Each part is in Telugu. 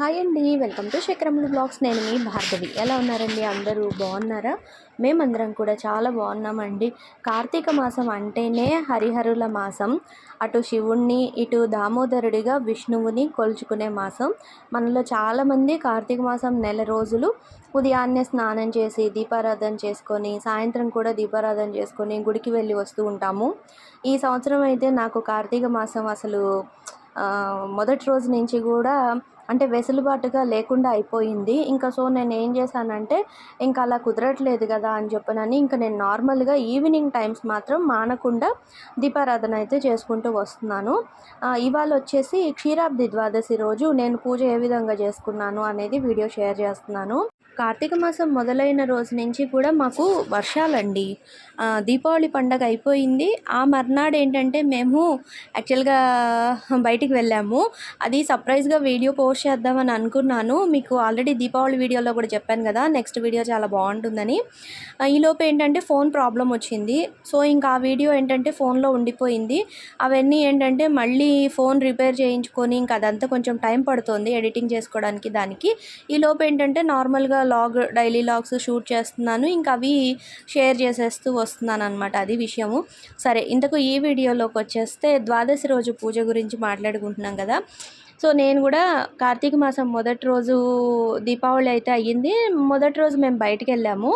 హాయ్ అండి. వెల్కమ్ టు శక్రములు బ్లాగ్స్. నేను మీ భార్గవి. ఎలా ఉన్నారండి? అందరూ బాగున్నారా? మేమందరం కూడా చాలా బాగున్నామండి. కార్తీక మాసం అంటేనే హరిహరుల మాసం. అటు శివుణ్ణి ఇటు దామోదరుడిగా విష్ణువుని కొలుచుకునే మాసం. మనలో చాలామంది కార్తీక మాసం నెల రోజులు ఉదయాన్నే స్నానం చేసి దీపారాధన చేసుకొని సాయంత్రం కూడా దీపారాధన చేసుకొని గుడికి వెళ్ళి వస్తూ ఉంటాము. ఈ సంవత్సరం అయితే నాకు కార్తీక మాసం అసలు మొదటి రోజు నుంచి కూడా అంటే వెసులుబాటుగా లేకుండా అయిపోయింది. ఇంకా సో నేను ఏం చేశానంటే ఇంకా అలా కుదరట్లేదు కదా అని చెప్పనని ఇంకా నేను నార్మల్గా ఈవినింగ్ టైమ్స్ మాత్రం మానకుండా దీపారాధన అయితే చేసుకుంటూ వస్తున్నాను. ఇవాళ వచ్చేసి క్షీరాబ్ది ద్వాదశి రోజు నేను పూజ ఏ విధంగా చేసుకున్నాను అనేది వీడియో షేర్ చేస్తున్నాను. కార్తీక మాసం మొదలైన రోజు నుంచి కూడా మాకు వర్షాలండి. దీపావళి పండగ అయిపోయింది. ఆ మర్నాడు ఏంటంటే మేము యాక్చువల్గా బయటికి వెళ్ళాము. అది సర్ప్రైజ్గా వీడియో పోస్ట్ చేద్దామని అనుకున్నాను. మీకు ఆల్రెడీ దీపావళి వీడియోలో కూడా చెప్పాను కదా నెక్స్ట్ వీడియో చాలా బాగుంటుందని. ఈలోపు ఏంటంటే ఫోన్ ప్రాబ్లం వచ్చింది. సో ఇంకా ఆ వీడియో ఏంటంటే ఫోన్లో ఉండిపోయింది. అవన్నీ ఏంటంటే మళ్ళీ ఫోన్ రిపేర్ చేయించుకొని ఇంకా అదంతా కొంచెం టైం పడుతుంది ఎడిటింగ్ చేసుకోవడానికి దానికి. ఈ లోపు ఏంటంటే నార్మల్గా లాగ్ డైలీ లాగ్స్ షూట్ చేస్తున్నాను. ఇంకా అవి షేర్ చేసేస్తూ వస్తున్నాను అనమాట అది విషయము. సరే ఇంతకు ఈ వీడియోలోకి వచ్చేస్తే ద్వాదశి రోజు పూజ గురించి మాట్లాడుకుంటున్నాం కదా. సో నేను కూడా కార్తీక మాసం మొదటి రోజు దీపావళి అయితే అయ్యింది. మొదటి రోజు మేము బయటికి వెళ్ళాము.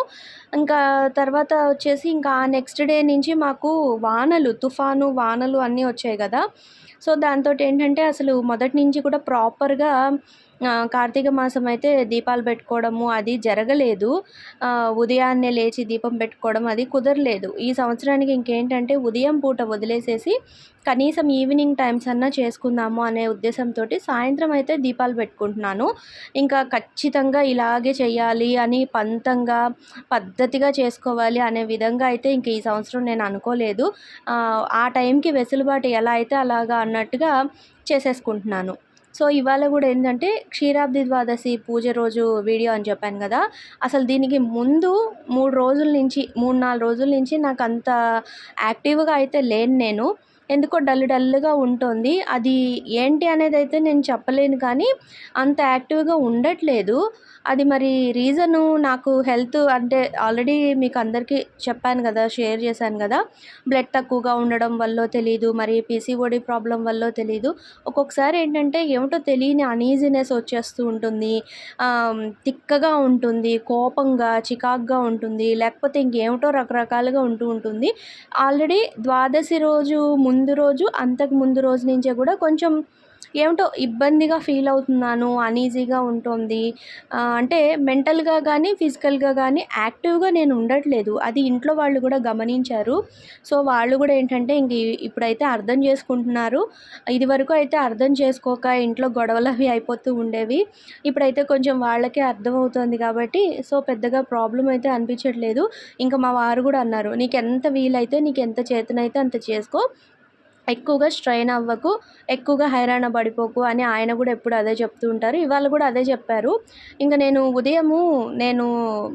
ఇంకా తర్వాత వచ్చేసి ఇంకా నెక్స్ట్ డే నుంచి మాకు వానలు తుఫాను వానలు అన్నీ వచ్చాయి కదా. సో దాంతో ఏంటంటే అసలు మొదటి నుంచి కూడా ప్రాపర్గా కార్తీక మాసం అయితే దీపాలు పెట్టుకోవడము అది జరగలేదు. ఉదయాన్నే లేచి దీపం పెట్టుకోవడం అది కుదరలేదు. ఈ సంవత్సరానికి ఇంకేంటంటే ఉదయం పూట వదిలేసేసి కనీసం ఈవినింగ్ టైమ్స్ అన్నా చేసుకుందాము అనే ఉద్దేశంతో సాయంత్రం అయితే దీపాలు పెట్టుకుంటున్నాను. ఇంకా ఖచ్చితంగా ఇలాగే చేయాలి అని పంతంగా పద్ధతిగా చేసుకోవాలి అనే విధంగా అయితే ఇంక ఈ సంవత్సరం నేను అనుకోలేదు. ఆ టైంకి వెసులుబాటు ఎలా అయితే అలాగా అన్నట్టుగా చేసేసుకుంటున్నాను. సో ఇవాళ కూడా ఏంటంటే క్షీరాబ్ది ద్వాదశి పూజ రోజు వీడియో అని చెప్పాను కదా. అసలు దీనికి ముందు మూడు రోజుల నుంచి మూడు నాలుగు రోజుల నుంచి నాకు అంత యాక్టివ్గా అయితే లేను నేను. ఎందుకో డల్ డల్గా ఉంటుంది. అది ఏంటి అనేది అయితే నేను చెప్పలేను కానీ అంత యాక్టివ్గా ఉండట్లేదు. అది మరి రీజను నాకు హెల్త్ అంటే ఆల్రెడీ మీకు అందరికీ చెప్పాను కదా షేర్ చేశాను కదా. బ్లడ్ తక్కువగా ఉండడం వల్ల తెలియదు మరి పీసీఓడి ప్రాబ్లం వల్ల తెలియదు ఒక్కొక్కసారి ఏంటంటే ఏమిటో తెలియని అనీజినెస్ వచ్చేస్తూ ఉంటుంది. తిక్కగా ఉంటుంది కోపంగా చికాగ్గా ఉంటుంది లేకపోతే ఇంకేమిటో రకరకాలుగా ఉంటూ ఉంటుంది. ఆల్రెడీ ద్వాదశి రోజు ముందు రోజు అంతకు ముందు రోజు నుంచే కూడా కొంచెం ఏమిటో ఇబ్బందిగా ఫీల్ అవుతున్నాను అనీజీగా ఉంటుంది. అంటే మెంటల్గా కానీ ఫిజికల్గా కానీ యాక్టివ్గా నేను ఉండట్లేదు. అది ఇంట్లో వాళ్ళు కూడా గమనించారు. సో వాళ్ళు కూడా ఏంటంటే ఇంక ఇప్పుడైతే అర్థం చేసుకుంటున్నారు. ఇది వరకు అయితే అర్థం చేసుకోక ఇంట్లో గొడవలు అవి అయిపోతూ ఉండేవి. ఇప్పుడైతే కొంచెం వాళ్ళకే అర్థమవుతుంది కాబట్టి సో పెద్దగా ప్రాబ్లం అయితే అనిపించట్లేదు. ఇంకా మా వారు కూడా అన్నారు నీకు ఎంత వీలైతే నీకు ఎంత చేతనైతే అంత చేసుకో. ఎక్కువగా స్ట్రెయిన్ అవ్వకు ఎక్కువగా హైరాణ పడిపోకు అని ఆయన కూడా ఎప్పుడు అదే చెప్తూ ఉంటారు. ఇవాళ కూడా అదే చెప్పారు. ఇంకా నేను ఉదయము నేను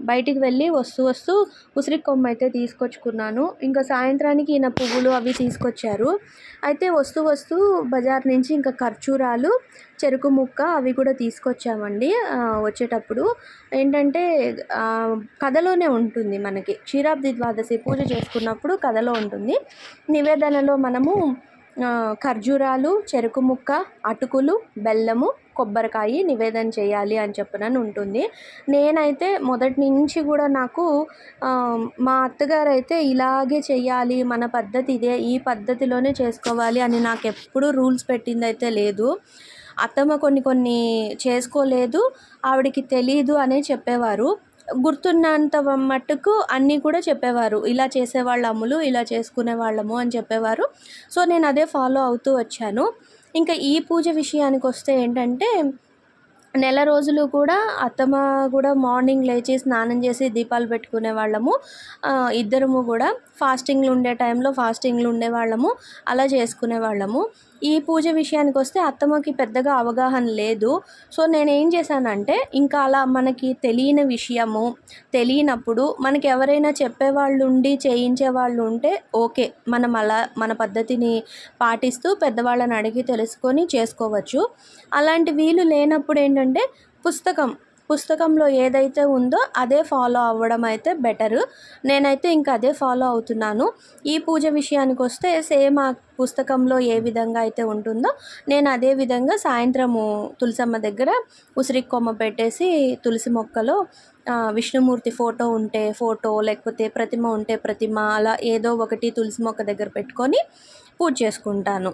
బయటికి వెళ్ళి వస్తూ వస్తూ ఉసిరి కొమ్మ అయితే తీసుకొచ్చుకున్నాను. ఇంకా సాయంత్రానికి ఈయన పువ్వులు అవి తీసుకొచ్చారు. అయితే వస్తూ వస్తూ బజార్ నుంచి ఇంకా ఖర్చూరాలు చెరుకు ముక్క అవి కూడా తీసుకొచ్చామండి. వచ్చేటప్పుడు ఏంటంటే కథలోనే ఉంటుంది మనకి. క్షీరాబ్ది ద్వాదశి పూజ చేసుకున్నప్పుడు కథలో ఉంటుంది. నివేదనలో మనము ఖర్జూరాలు చెరుకు ముక్క అటుకులు బెల్లము కొబ్బరికాయ నివేదన చేయాలి అని చెప్పనని ఉంటుంది. నేనైతే మొదటి నుంచి కూడా నాకు మా అత్తగారు అయితే ఇలాగే చేయాలి మన పద్ధతి ఇదే ఈ పద్ధతిలోనే చేసుకోవాలి అని నాకు ఎప్పుడూ రూల్స్ పెట్టింది అయితే లేదు. అత్తమ్మ కొన్ని కొన్ని చేసుకోలేదు ఆవిడకి తెలీదు అనే చెప్పేవారు. గుర్తున్నంత మట్టుకు అన్నీ కూడా చెప్పేవారు. ఇలా చేసేవాళ్ళ అమ్ములు ఇలా చేసుకునే వాళ్ళము అని చెప్పేవారు. సో నేను అదే ఫాలో అవుతూ వచ్చాను. ఇంకా ఈ పూజ విషయానికి వస్తే ఏంటంటే నెల రోజులు కూడా అత్తమ్మ కూడా మార్నింగ్ లేచి స్నానం చేసి దీపాలు పెట్టుకునే వాళ్ళము. ఇద్దరము కూడా ఫాస్టింగ్లు ఉండే టైంలో ఫాస్టింగ్లు ఉండే వాళ్ళము. అలా చేసుకునే వాళ్ళము. ఈ పూజ విషయానికి వస్తే అత్తమ్మకి పెద్దగా అవగాహన లేదు. సో నేను ఏం చేశానంటే ఇంకా అలా మనకి తెలియని విషయము తెలియనప్పుడు మనకి ఎవరైనా చెప్పేవాళ్ళు ఉండి చేయించే వాళ్ళు ఉంటే ఓకే మనం అలా మన పద్ధతిని పాటిస్తూ పెద్దవాళ్ళని అడిగి తెలుసుకొని చేసుకోవచ్చు. అలాంటి వీలు లేనప్పుడు ఏంటంటే పుస్తకం పుస్తకంలో ఏదైతే ఉందో అదే ఫాలో అవ్వడం అయితే బెటరు నేనైతే ఇంకా అదే ఫాలో అవుతున్నాను. ఈ పూజ విషయానికి వస్తే సేమ్ ఆ పుస్తకంలో ఏ విధంగా అయితే ఉంటుందో నేను అదే విధంగా సాయంత్రము తులసమ్మ దగ్గర ఉసిరి కొమ్మ పెట్టేసి తులసి మొక్కలో విష్ణుమూర్తి ఫోటో ఉంటే ఫోటో లేకపోతే ప్రతిమ ఉంటే ప్రతిమ అలా ఏదో ఒకటి తులసి మొక్క దగ్గర పెట్టుకొని పూజ చేసుకుంటాను.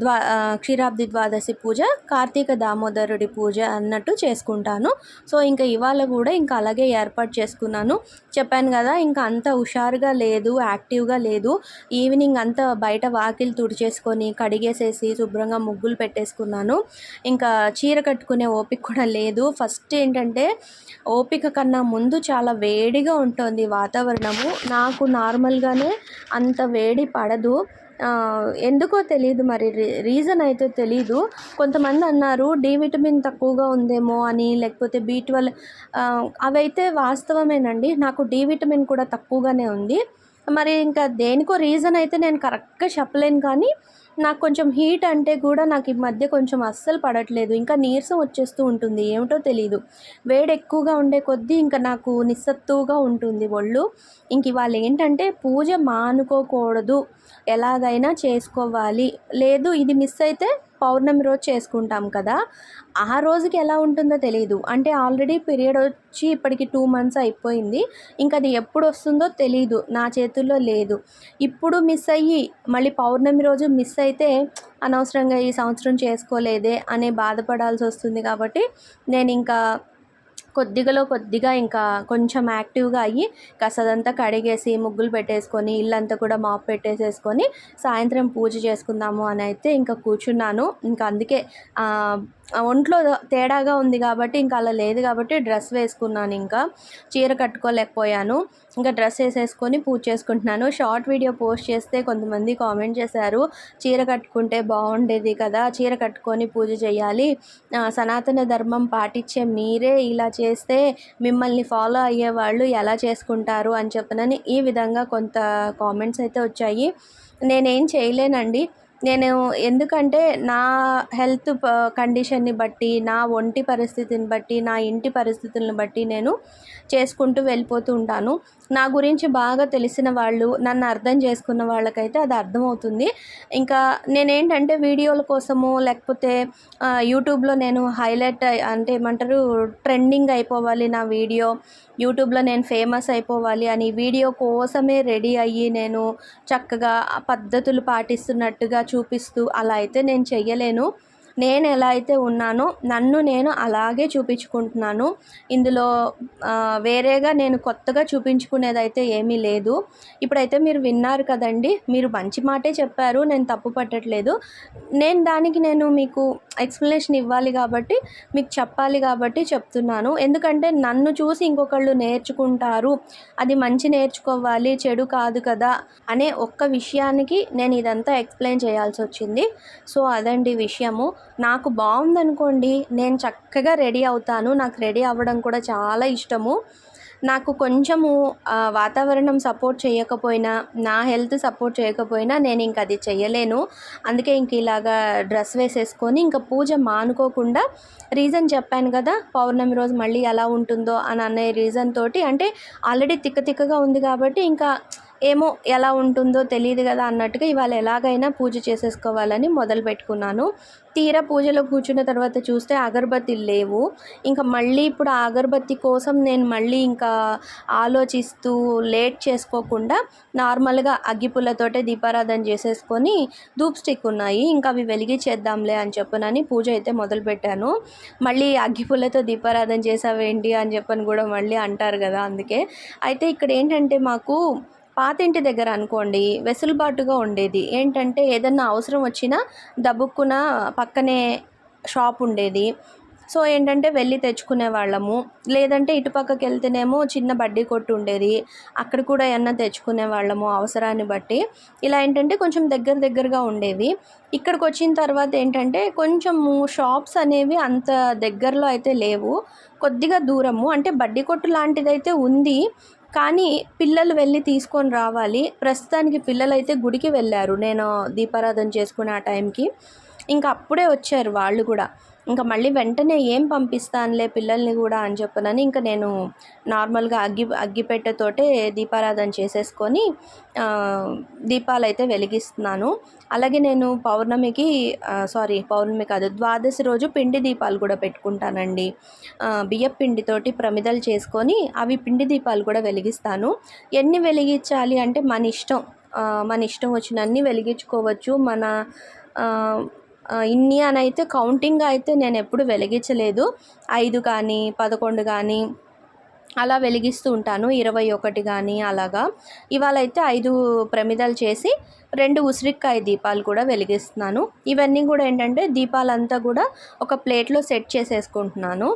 ద్వా క్షీరాబ్ది ద్వాదశి పూజ కార్తీక దామోదరుడి పూజ అన్నట్టు చేసుకుంటాను. సో ఇంకా ఇవాళ కూడా ఇంకా అలాగే ఏర్పాటు చేసుకున్నాను. చెప్పాను కదా ఇంకా అంత హుషారుగా లేదు యాక్టివ్గా లేదు. ఈవినింగ్ అంతా బయట వాకిలి తుడిచేసుకొని కడిగేసేసి శుభ్రంగా ముగ్గులు పెట్టేసుకున్నాను. ఇంకా చీర కట్టుకునే ఓపిక కూడా లేదు. ఫస్ట్ ఏంటంటే ఓపిక కన్నా ముందు చాలా వేడిగా ఉంటుంది వాతావరణము. నాకు నార్మల్గానే అంత వేడి పడదు. ఎందుకో తెలియదు మరి. రీ రీజన్ అయితే తెలీదు. కొంతమంది అన్నారు డి విటమిన్ తక్కువగా ఉందేమో అని లేకపోతే బీ ట్వెల్వ్ అవైతే వాస్తవమేనండి. నాకు డి విటమిన్ కూడా తక్కువగానే ఉంది. మరి ఇంకా దేనికో రీజన్ అయితే నేను కరెక్ట్గా చెప్పలేను కానీ నాకు కొంచెం హీట్ అంటే కూడా నాకు ఈ మధ్య కొంచెం అస్సలు పడట్లేదు. ఇంకా నీరసం వచ్చేస్తూ ఉంటుంది. ఏమిటో తెలియదు వేడి ఎక్కువగా ఉండే కొద్దీ ఇంకా నాకు నిస్సత్తువుగా ఉంటుంది ఒళ్ళు. ఇంక ఇవాళ ఏంటంటే పూజ మానుకోకూడదు. ఎలాగైనా చేసుకోవాలి. లేదు ఇది మిస్ అయితే పౌర్ణమి రోజు చేసుకుంటాం కదా. ఆ రోజుకి ఎలా ఉంటుందో తెలియదు అంటే ఆల్రెడీ పీరియడ్ వచ్చి ఇప్పటికి టూ మంత్స్ అయిపోయింది. ఇంకా అది ఎప్పుడు వస్తుందో తెలియదు నా చేతుల్లో లేదు. ఇప్పుడు మిస్ అయ్యి మళ్ళీ పౌర్ణమి రోజు మిస్ అయితే అనవసరంగా ఈ సంవత్సరం చేసుకోలేదే అనే బాధపడాల్సి వస్తుంది కాబట్టి నేను ఇంకా కొద్దిగలో కొద్దిగా ఇంకా కొంచెం యాక్టివ్గా అయ్యి కసదంతా కడిగేసి ముగ్గులు పెట్టేసుకొని ఇల్లంతా కూడా మాప్ పెట్టేసేసుకొని సాయంత్రం పూజ చేసుకుందాము అని అయితే ఇంకా కూర్చున్నాను. ఇంకా అందుకే ఒంట్లో తేడాగా ఉంది కాబట్టి ఇంకా అలా లేదు కాబట్టి డ్రెస్ వేసుకున్నాను ఇంకా. చీర కట్టుకోలేకపోయాను. ఇంకా డ్రెస్ వేసేసుకొని పూజ చేసుకుంటున్నాను. షార్ట్ వీడియో పోస్ట్ చేస్తే కొంతమంది కామెంట్ చేశారు చీర కట్టుకుంటే బాగుండేది కదా చీర కట్టుకొని పూజ చేయాలి. సనాతన ధర్మం పాటించే మీరే ఇలా చేస్తే మిమ్మల్ని ఫాలో అయ్యే వాళ్ళు ఎలా చేసుకుంటారు అని చెప్పనని ఈ విధంగా కొంత కామెంట్స్ అయితే వచ్చాయి. నేనేం చేయలేనండి. నేను ఎందుకంటే నా హెల్త్ కండిషన్ని బట్టి నా ఒంటి పరిస్థితిని బట్టి నా ఇంటి పరిస్థితులను బట్టి నేను చేసుకుంటూ వెళ్ళిపోతూ ఉంటాను. నా గురించి బాగా తెలిసిన వాళ్ళు నన్ను అర్థం చేసుకున్న వాళ్ళకైతే అది అర్థమవుతుంది. ఇంకా నేనేంటంటే వీడియోల కోసము లేకపోతే యూట్యూబ్లో నేను హైలైట్ అంటే ఏమంటారు ట్రెండింగ్ అయిపోవాలి నా వీడియో. యూట్యూబ్లో నేను ఫేమస్ అయిపోవాలి అని వీడియో కోసమే రెడీ అయ్యి నేను చక్కగా పద్ధతులు పాటిస్తున్నట్టుగా చూపిస్తూ అలా అయితే నేను చెయ్యలేను. నేను ఎలా అయితే ఉన్నానో నన్ను నేను అలాగే చూపించుకుంటున్నాను. ఇందులో వేరేగా నేను కొత్తగా చూపించుకునేది అయితే ఏమీ లేదు. ఇప్పుడైతే మీరు విన్నారు కదండి మీరు మంచి మాటే చెప్పారు. నేను తప్పు పట్టట్లేదు. నేను దానికి నేను మీకు ఎక్స్ప్లెనేషన్ ఇవ్వాలి కాబట్టి మీకు చెప్పాలి కాబట్టి చెప్తున్నాను. ఎందుకంటే నన్ను చూసి ఇంకొకళ్ళు నేర్చుకుంటారు. అది మంచి నేర్చుకోవాలి చెడు కాదు కదా అనే ఒక్క విషయానికి నేను ఇదంతా ఎక్స్ప్లెయిన్ చేయాల్సి వచ్చింది. సో అదండి విషయము. నాకు బాగుందనుకోండి నేను చక్కగా రెడీ అవుతాను. నాకు రెడీ అవ్వడం కూడా చాలా ఇష్టము. నాకు కొంచెము వాతావరణం సపోర్ట్ చేయకపోయినా నా హెల్త్ సపోర్ట్ చేయకపోయినా నేను ఇంక అది చెయ్యలేను. అందుకే ఇంక ఇలాగా డ్రెస్ వేసేసుకొని ఇంకా పూజ మానుకోకుండా రీజన్ చెప్పాను కదా పౌర్ణమి రోజు మళ్ళీ ఎలా ఉంటుందో అని అనే రీజన్ తోటి అంటే ఆల్రెడీ తిక్క తిక్కగా ఉంది కాబట్టి ఇంకా ఏమో ఎలా ఉంటుందో తెలియదు కదా అన్నట్టుగా ఇవాళ ఎలాగైనా పూజ చేసేసుకోవాలని మొదలు పెట్టుకున్నాను. తీరా పూజలో కూర్చున్న తర్వాత చూస్తే అగరబత్తిలు లేవు. ఇంకా మళ్ళీ ఇప్పుడు ఆ అగరబత్తి కోసం నేను మళ్ళీ ఇంకా ఆలోచిస్తూ లేట్ చేసుకోకుండా నార్మల్గా అగ్గిపుల్లతోటే దీపారాధన చేసేసుకొని ధూప్ స్టిక్ ఉన్నాయి. ఇంకా అవి వెలిగించేద్దాంలే అని చెప్పనని పూజ అయితే మొదలుపెట్టాను మళ్ళీ అగ్గిపుల్లతో దీపారాధన చేసావేంటి అని చెప్పని కూడా మళ్ళీ అంటారు కదా అందుకే. అయితే ఇక్కడ ఏంటంటే మాకు పాత ఇంటి దగ్గర అనుకోండి వెసులుబాటుగా ఉండేది. ఏంటంటే ఏదన్నా అవసరం వచ్చినా దబ్బుక్కున పక్కనే షాప్ ఉండేది. సో ఏంటంటే వెళ్ళి తెచ్చుకునే వాళ్ళము. లేదంటే ఇటుపక్కకి వెళ్తేనేమో చిన్న బడ్డీ కొట్టు ఉండేది. అక్కడ కూడా ఏమన్నా తెచ్చుకునే వాళ్ళము అవసరాన్ని బట్టి. ఇలా ఏంటంటే కొంచెం దగ్గర దగ్గరగా ఉండేవి. ఇక్కడికి వచ్చిన తర్వాత ఏంటంటే కొంచెము షాప్స్ అనేవి అంత దగ్గరలో అయితే లేవు. కొద్దిగా దూరము. అంటే బడ్డీ కొట్టు లాంటిదైతే ఉంది. కానీ పిల్లలు వెళ్ళి తీసుకొని రావాలి. ప్రస్తుతానికి పిల్లలు అయితే గుడికి వెళ్ళారు. నేను దీపారాధన చేసుకునే ఆ టైంకి. ఇంకా అప్పుడే వచ్చారు వాళ్ళు కూడా. ఇంకా మళ్ళీ వెంటనే ఏం పంపిస్తానులే పిల్లల్ని కూడా అని చెప్పనని ఇంకా నేను నార్మల్గా అగ్గి అగ్గిపెట్టెతోటే దీపారాధన చేసేసుకొని దీపాలు అయితే వెలిగిస్తున్నాను. అలాగే నేను పౌర్ణమికి సారీ పౌర్ణమి కాదు ద్వాదశి రోజు పిండి దీపాలు కూడా పెట్టుకుంటానండి. బియ్య బియ్యం పిండితోటి ప్రమిదలు చేసుకొని అవి పిండి దీపాలు కూడా వెలిగిస్తాను. ఎన్ని వెలిగించాలి అంటే మన ఇష్టం మన ఇష్టం వచ్చినన్ని వెలిగించుకోవచ్చు. మన ఇన్ని అని అయితే కౌంటింగ్ అయితే నేను ఎప్పుడు వెలిగించలేదు. ఐదు కానీ పదకొండు కానీ అలా వెలిగిస్తూ ఉంటాను. ఇరవై ఒకటి కానీ అలాగా. ఇవాళ అయితే ఐదు ప్రమిదలు చేసి రెండు ఉసిరికాయ దీపాలు కూడా వెలిగిస్తున్నాను. ఇవన్నీ కూడా ఏంటంటే దీపాలంతా కూడా ఒక ప్లేట్లో సెట్ చేసేసుకుంటున్నాను.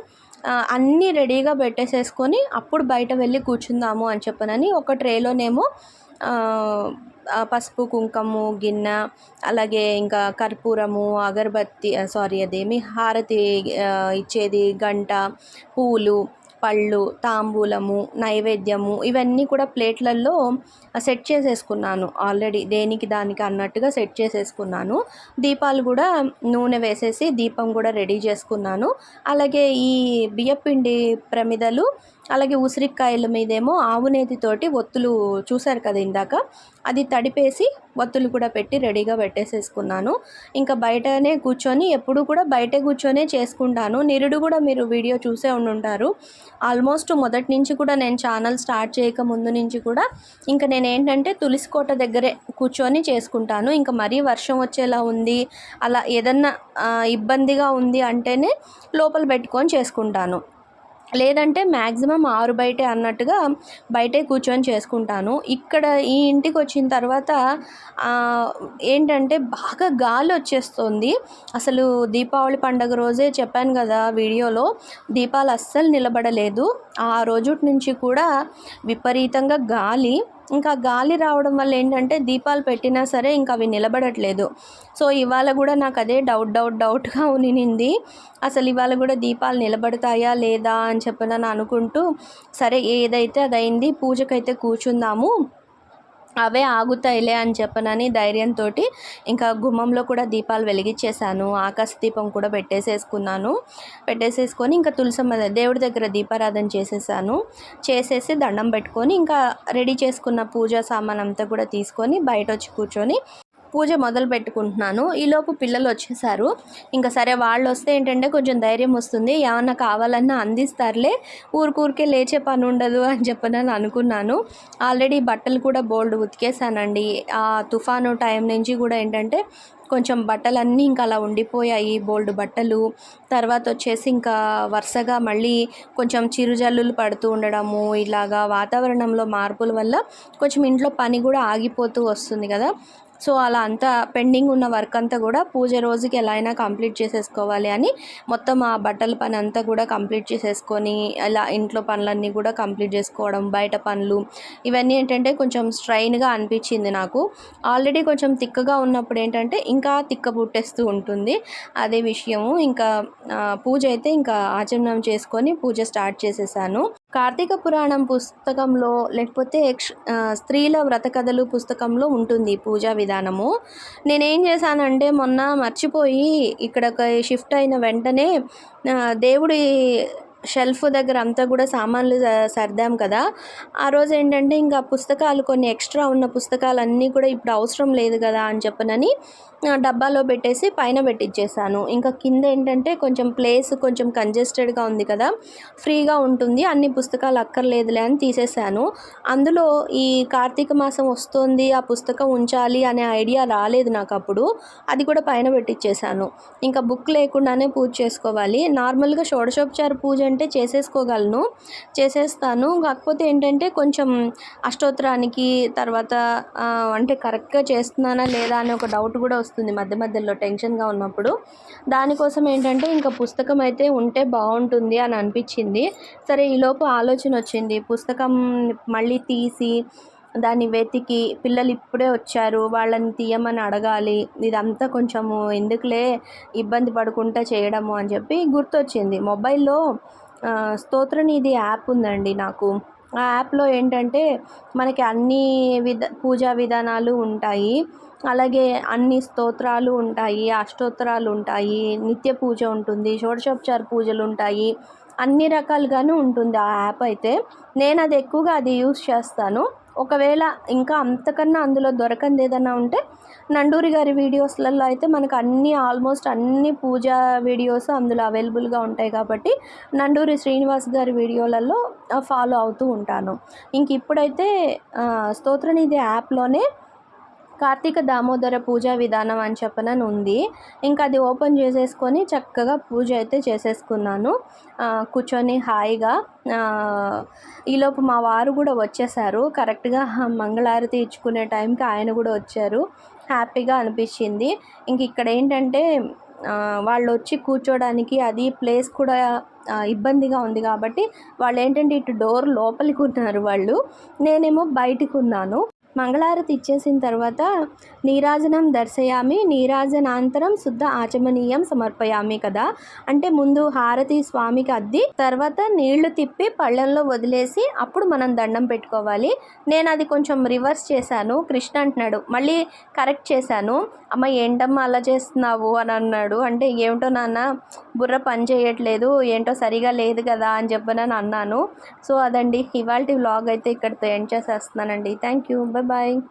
అన్నీ రెడీగా పెట్టేసేసుకొని అప్పుడు బయట వెళ్ళి కూర్చుందాము అని చెప్పనని ఒక ట్రేలోనేమో పసుపు కుంకుమ గిన్నె అలాగే ఇంకా కర్పూరము అగరబత్తి సారీ అదేమి హారతి ఇచ్చేది గంట పూలు పళ్ళు తాంబూలము నైవేద్యము ఇవన్నీ కూడా ప్లేట్లలో సెట్ చేసేసుకున్నాను. ఆల్రెడీ దేనికి దానికి అన్నట్టుగా సెట్ చేసేసుకున్నాను. దీపాలు కూడా నూనె వేసేసి దీపం కూడా రెడీ చేసుకున్నాను. అలాగే ఈ బియ్యపిండి ప్రమిదలు అలాగే ఉసిరికాయల మీదేమో ఆవు నేతితోటి ఒత్తులు చూశారు కదా ఇందాక. అది తడిపేసి ఒత్తులు కూడా పెట్టి రెడీగా పెట్టేసేసుకున్నాను. ఇంకా బయటనే కూర్చొని ఎప్పుడు కూడా బయటే కూర్చొనే చేసుకుంటాను. నిరుడు కూడా మీరు వీడియో చూసే ఉండుంటారు. ఆల్మోస్ట్ మొదటి నుంచి కూడా నేను ఛానల్ స్టార్ట్ చేయక ముందు నుంచి కూడా ఇంకా నేను ఏంటంటే తులసికోట దగ్గరే కూర్చొని చేసుకుంటాను. ఇంకా మరీ వర్షం వచ్చేలా ఉంది అలా ఏదన్నా ఇబ్బందిగా ఉంది అంటేనే లోపల పెట్టుకొని చేసుకుంటాను. లేదంటే మ్యాక్సిమం ఆరు బయటే అన్నట్టుగా బయటే కూర్చొని చేసుకుంటాను. ఇక్కడ ఈ ఇంటికి వచ్చిన తర్వాత ఏంటంటే బాగా గాలి వచ్చేస్తుంది. అసలు దీపావళి పండగ రోజే చెప్పాను కదా వీడియోలో దీపాలు అస్సలు నిలబడలేదు. ఆ రోజు నుంచి కూడా విపరీతంగా గాలి ఇంకా గాలి రావడం వల్ల ఏంటంటే దీపాలు పెట్టినా సరే ఇంకా అవి నిలబడట్లేదు. సో ఇవాళ కూడా నాకు అదే డౌట్ డౌట్ డౌట్గా ఉనింది అసలు ఇవాళ కూడా దీపాలు నిలబడతాయా లేదా అని చెప్పనని అనుకుంటూ సరే ఏదైతే అది అయింది పూజకైతే కూర్చుందాము. అవే ఆగుతాయిలే అని చెప్పనని ధైర్యంతో ఇంకా గుమ్మంలో కూడా దీపాలు వెలిగించేశాను ఆకాశ దీపం కూడా పెట్టేసేసుకున్నాను. పెట్టేసేసుకొని ఇంకా తులసమ్మ దేవుడి దగ్గర దీపారాధన చేసేసాను. చేసేసి దండం పెట్టుకొని ఇంకా రెడీ చేసుకున్న పూజా సామాన్ అంతా కూడా తీసుకొని బయట వచ్చి కూర్చొని పూజ మొదలు పెట్టుకుంటున్నాను. ఈలోపు పిల్లలు వచ్చేసారు. ఇంకా సరే వాళ్ళు వస్తే ఏంటంటే కొంచెం ధైర్యం వస్తుంది. ఏమన్నా కావాలన్నా అందిస్తారులే. ఊరికూరికే లేచే పని ఉండదు అని చెప్పనని అనుకున్నాను. ఆల్రెడీ బట్టలు కూడా బోల్డ్ ఉతికేసానండి ఆ తుఫాను టైం నుంచి కూడా ఏంటంటే కొంచెం బట్టలన్నీ ఇంకా అలా ఉండిపోయాయి. బోల్డ్ బట్టలు తర్వాత వచ్చేసి ఇంకా వరుసగా మళ్ళీ కొంచెం చిరుజల్లులు పడుతూ ఉండడము ఇలాగా వాతావరణంలో మార్పుల వల్ల కొంచెం ఇంట్లో పని కూడా ఆగిపోతూ వస్తుంది కదా. సో అలా అంతా పెండింగ్ ఉన్న వర్క్ అంతా కూడా పూజ రోజుకి ఎలా అయినా కంప్లీట్ చేసేసుకోవాలి అని మొత్తం ఆ బట్టల పని అంతా కూడా కంప్లీట్ చేసేసుకొని అలా ఇంట్లో పనులన్నీ కూడా కంప్లీట్ చేసుకోవడం బయట పనులు ఇవన్నీ ఏంటంటే కొంచెం స్ట్రైన్గా అనిపించింది నాకు. ఆల్రెడీ కొంచెం తిక్కగా ఉన్నప్పుడు ఏంటంటే ఇంకా తిక్క పుట్టేస్తూ ఉంటుంది. అదే విషయము. ఇంకా పూజ అయితే ఇంకా ఆచరణం చేసుకొని పూజ స్టార్ట్ చేసేసాను. కార్తీక పురాణం పుస్తకంలో లేకపోతే స్త్రీల వ్రత కథలు పుస్తకంలో ఉంటుంది పూజా విధానము. నేనేం చేశానంటే మొన్న మర్చిపోయి ఇక్కడకి షిఫ్ట్ అయిన వెంటనే దేవుడి షెల్ఫ్ దగ్గర అంతా కూడా సామాన్లు సర్దాం కదా. ఆ రోజు ఏంటంటే ఇంకా పుస్తకాలు కొన్ని ఎక్స్ట్రా ఉన్న పుస్తకాలన్నీ కూడా ఇప్పుడు అవసరం లేదు కదా అని చెప్పనని డబ్బాలో పెట్టేసి పైన పెట్టించేసాను ఇంకా కింద ఏంటంటే కొంచెం ప్లేస్ కొంచెం కంజెస్టెడ్గా ఉంది కదా ఫ్రీగా ఉంటుంది అన్ని పుస్తకాలు అక్కర్లేదులే అని తీసేసాను. అందులో ఈ కార్తీక మాసం వస్తుంది ఆ పుస్తకం ఉంచాలి అనే ఐడియా రాలేదు నాకు అప్పుడు అది కూడా పైన పెట్టించేసాను ఇంకా బుక్ లేకుండానే పూజ చేసుకోవాలి. నార్మల్గా షోడశోపచార పూజ ఏంటంటే చేసేసుకోగలను చేసేస్తాను. కాకపోతే ఏంటంటే కొంచెం అష్టోత్తరానికి తర్వాత అంటే కరెక్ట్గా చేస్తున్నానా లేదా అనే ఒక డౌట్ కూడా వస్తుంది మధ్య మధ్యలో టెన్షన్గా ఉన్నప్పుడు. దానికోసం ఏంటంటే ఇంకా పుస్తకం అయితే ఉంటే బాగుంటుంది అని అనిపించింది. సరే ఈలోపు ఆలోచన వచ్చింది. పుస్తకం మళ్ళీ తీసి దాన్ని వెతికి పిల్లలు ఇప్పుడే వచ్చారు వాళ్ళని తీయమని అడగాలి ఇదంతా కొంచెము ఎందుకులే ఇబ్బంది పడుకుంటా చేయడము అని చెప్పి గుర్తొచ్చింది. మొబైల్లో స్తోత్రనిధి యాప్ ఉందండి నాకు. ఆ యాప్లో ఏంటంటే మనకి అన్ని విధ పూజా విధానాలు ఉంటాయి. అలాగే అన్ని స్తోత్రాలు ఉంటాయి అష్టోత్తరాలు ఉంటాయి నిత్య పూజ ఉంటుంది షోడశోపచార పూజలు ఉంటాయి. అన్ని రకాలుగాను ఉంటుంది ఆ యాప్ అయితే. నేను అది ఎక్కువగా అది యూస్ చేస్తాను. ఒకవేళ ఇంకా అంతకన్నా అందులో దొరకంది ఏదన్నా ఉంటే నండూరి గారి వీడియోస్లలో అయితే మనకు అన్ని ఆల్మోస్ట్ అన్ని పూజా వీడియోస్ అందులో అవైలబుల్గా ఉంటాయి కాబట్టి నండూరి శ్రీనివాస్ గారి వీడియోలలో ఫాలో అవుతూ ఉంటాను. ఇంక ఇప్పుడైతే స్తోత్రనిధి యాప్లోనే కార్తీక దామోదర పూజా విధానం అని చెప్పనని ఉంది ఇంకా అది ఓపెన్ చేసేసుకొని చక్కగా పూజ అయితే చేసేసుకున్నాను. కూర్చొని హాయిగా ఈలోపు మా వారు కూడా వచ్చేసారు. కరెక్ట్గా మంగళారతి ఇచ్చుకునే టైంకి ఆయన కూడా వచ్చారు. హ్యాపీగా అనిపించింది. ఇంక ఇక్కడ ఏంటంటే వాళ్ళు వచ్చి కూర్చోడానికి అది ప్లేస్ కూడా ఇబ్బందిగా ఉంది కాబట్టి వాళ్ళు ఏంటంటే ఇటు డోర్ లోపలికి ఉన్నారు వాళ్ళు. నేనేమో బయటికి ఉన్నాను. మంగళారతి ఇచ్చేసిన తర్వాత నీరాజనం దర్శయామి నీరాజనాంతరం శుద్ధ ఆచమనీయం సమర్పయామి కదా. అంటే ముందు హారతి స్వామికి అద్ది తర్వాత నీళ్ళు తిప్పి పళ్ళెంలో వదిలేసి అప్పుడు మనం దండం పెట్టుకోవాలి. నేను అది కొంచెం రివర్స్ చేశాను. కృష్ణ అంటున్నాడు మళ్ళీ కరెక్ట్ చేశాను. అమ్మ ఏంటమ్మా అలా చేస్తున్నావు? అని అన్నాడు. అంటే ఏమిటో నాన్న బుర్ర పని చేయట్లేదు ఏంటో సరిగా లేదు కదా అని చెప్పనని అన్నాను. సో అదండి. ఇవాళ వ్లాగ్ అయితే ఇక్కడితో ఎండ్ చేసేస్తున్నానండి. Thank you. Bye-bye.